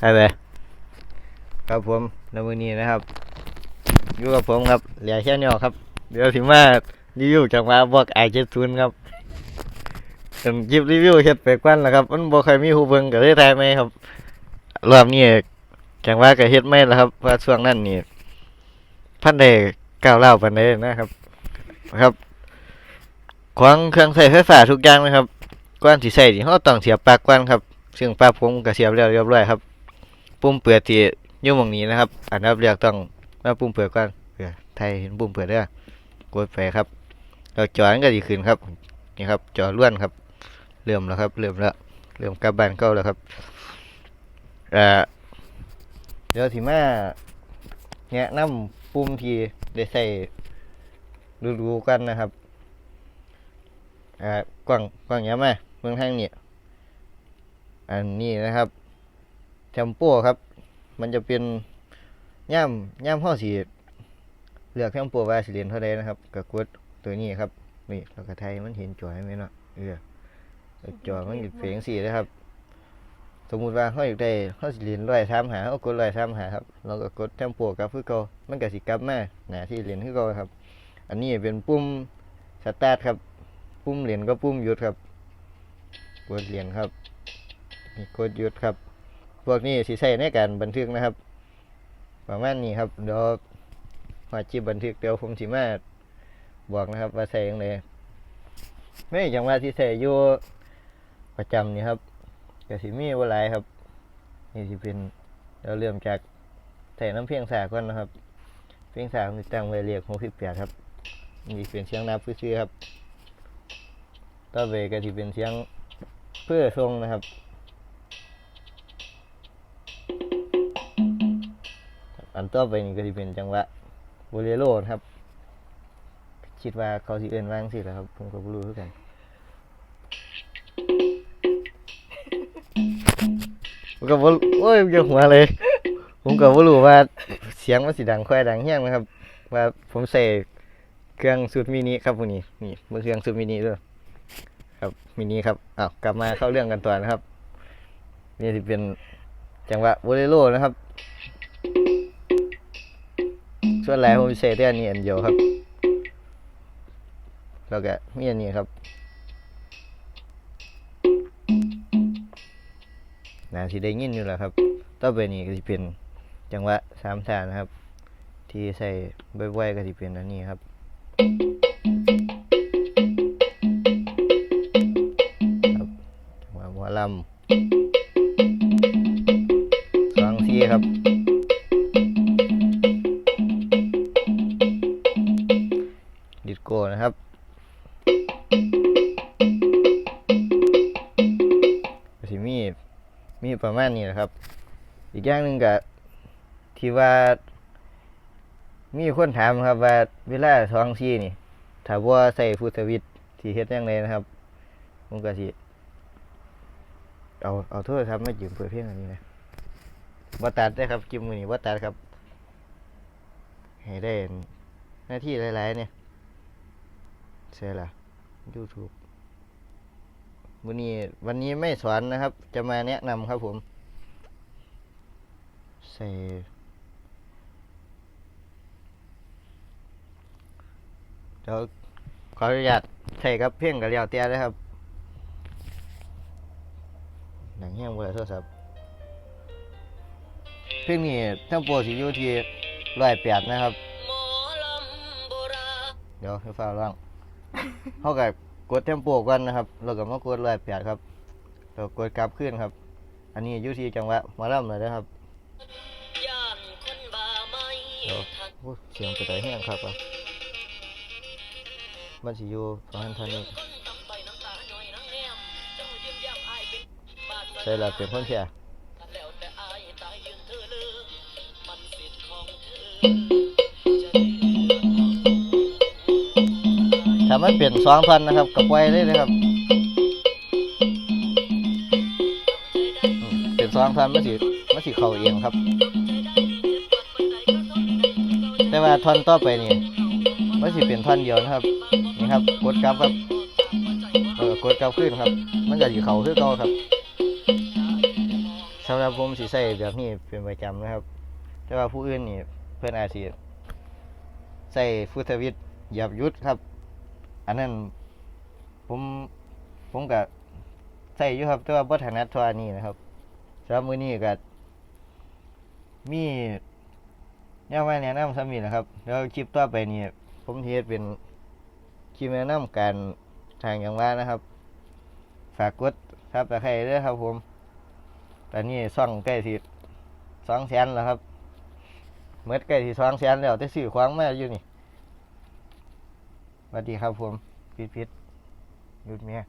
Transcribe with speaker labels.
Speaker 1: ไปไปครับผมในวันนี้นะครับอยู่กับผมครับเหลียแค่นี้ครับ เดี๋ยวสิมารีวิวจากมาบอกไอเจ็ดศูนย์ครับเป็นคลิปรีวิวเฮ็ดไปกวันแล้วครับ มันบ่เคยมีผู้เบิงก็เลยถ่ายไหมครับรอบนี้จังว่าก็เฮ็ดไม่แล้วครับว่าช่วงนั้นนี่พันได้ก้าวเล่าปานใดนะครับ ครับของเครื่องใช้ไฟฟ้าทุกอย่างนะครับก่อนสิใช้นี่เราต้องเสียบปลั๊กก่อนครับ ซึ่งปลั๊กผมก็เสียบแล้วเรียบร้อยครับ ปุ่มเปิดที่ยู่มองนี้นะครับ อันดับแรกต้องมาปุ่มเปิดก่อนเพื่อไทยเห็นปุ่มเปิดเด้อกดไปครับแล้วจอมันก็สิขึ้นครับนี่ครับจอล้วนครับเริ่มแล้วครับเริ่มแล้วเริ่มกลับบ้านเก่าแล้วครับเอ่อเดี๋ยวสิมาแนะนำปุ่มที่ได้ใส่ดูๆกันนะครับอ่ากว้างกว้างเยอะมาเมืองทางนี้อันนี้นะครับ แชมพูครับ มันจะเป็นย่ำย่ำห้อสีเลือกแชมพูวาสิเรียนเท่าใดนะครับก็กดตัวนี้ครับนี่เราก็ไทยมันเห็นจอยไหมเนาะเออจอมันอยู่เพียงสีนะครับ สมมุติว่าเขาอยากได้เขาสิเรียนร้อยสามหาเขากดร้อยสามหาครับเราก็กดแชมพูกับคือเก่ามันก็สิกลับมาหนาที่เรียนคือเก่าครับ อันนี้เป็นปุ่มสตาร์ทครับ ปุ่มเรียนก็ปุ่มหยุดครับกดเรียนครับนี่กดหยุดครับ พวกนี้สิใช้ในการบันทึกนะครับ ประมาณนี้ครับเดี๋ยวหัวจีบบันทึกเดี๋ยวผมสิมาบอกนะครับว่าใส่ยังไงไม่อย่างว่าที่ใส่อยู่ประจำนี่ครับกสิมีว่าหลายครับ นี่สิเป็นเดี๋ยวเริ่มจากใส่น้ำเพียงสาก่อนนะครับ เพียงสาผมตั้งไว้เรียกหกสิบแปดครับนี่เป็นเสียงนับซื่อครับต่อไปก็สิเป็นเสียงเพื่อทรงนะครับ อันต่อไปนี่ก็จะเป็นจังหวะโบเลโรครับคิดว่าเขาสิเอื่นว่างสิแล้วครับผมก็บ่รู้คือกันผมก็บ่โอ้ยอย่าหัวเลย ผมก็บ่รู้ว่าเสียงมันสิดังค่อยดังเฮี้ยงนะครับ ว่าผมใส่เครื่องสูตรมินิครับพวกนี้นี่มือเครื่องสูตรมินิด้วยครับมินิครับอ้าวกลับมาเข้าเรื่องกันต่อนะครับ นี่สิเป็นจังหวะโบเลโรนะครับ วนหลายผมใช้แต่อันนี้อันเดียวครับ แล้วก็มีอันนี้ครับน่าสิได้ยินอยู่แล้วครับ ต่อไปนี้ก็สิเป็นจังหวะสามสานะครับ ที่ใส่บ่อยๆก็สิเป็นอันนี้ครับครับจังหวะหัวลำสองทีครับ มีประมาณนี้นะครับ อีกอย่างหนึ่งก็ที่ว่า มีคนถามครับว่าเวลาท้องซี่นี่ถ้าว่าใส่ฟูสวิตที่เฮ็ดยังไงนะครับผมก็สิเอาเอาโทษครับไม่ยืมเปิดเพลงอันนี้นะบ่ตัดได้ครับกิมมือนี้บ่ตัดครับให้ได้หน้าที่หลายๆเนี่ยใช่ละ YouTube วันนี้วันนี้ไม่สอนนะครับ จะมาแนะนำครับผม ใส่เดี๋ยวขออนุญาตใส่ครับเพียงกับเรียวเตี้ยเลยครับหนังเฮี้ยงเบอร์โทรศัพท์เพียงนี้ทั้งโปรสิอยู่ที่ร้อยแปดนะครับ เดี๋ยวให้ฟ้าร้องเขากับ กดเทมโปก่อนนะครับแล้วก็มากดร้อยแปดครับแล้วกดกลับขึ้นครับ อันนี้อยู่ที่จังหวะหมาล่ำเลยนะครับเดี๋ยวโอ้เสียงกระต่ายแห้งครับอะมันสิอยู่ประมาณเท่านี้ใช่ละเป็นคนเพียถ้า มันเปลี่ยนสองพันนะครับกับไว้เลยนะครับเปลี่ยนสองพันมันสิมันสิเข้าเองครับ แต่ว่าท่อนต่อไปนี่มันสิเป็นท่อนเดียวนะครับนี่ครับกดกลับครับเออกดกลับขึ้นครับ มันจะสิเข้าคือเก่าครับสสำหรับผมสิใส่แบบนี้เป็นประจำนะครับ แต่ว่าผู้อื่นนี่เพื่อนอาจสิใส่ฟุตวิทย์หยับยุดครับ อันนั้น ผมผมก็ใส่อยู่ครับแต่ว่าบ่ถนัดเท่าอันนี้นะครับสำหรับมื้อนี้ก็มีแนวมาแนะนำซ้ำนี่นะครับ แล้วคลิปต่อไปนี่ผมเฮ็ดเป็นคลิปแนะนำการทางอย่างว่านะครับ ฝากกดซับตะไคร้ด้วยครับ ผม ตอนนี้ซ่องใกล้สิสองแสนแล้วครับเมื่อใกล้สิสองแสนแล้วแต่สื่อควางมาอยู่นี่ สวัสดีครับผมพิษพิษหยุดเมีย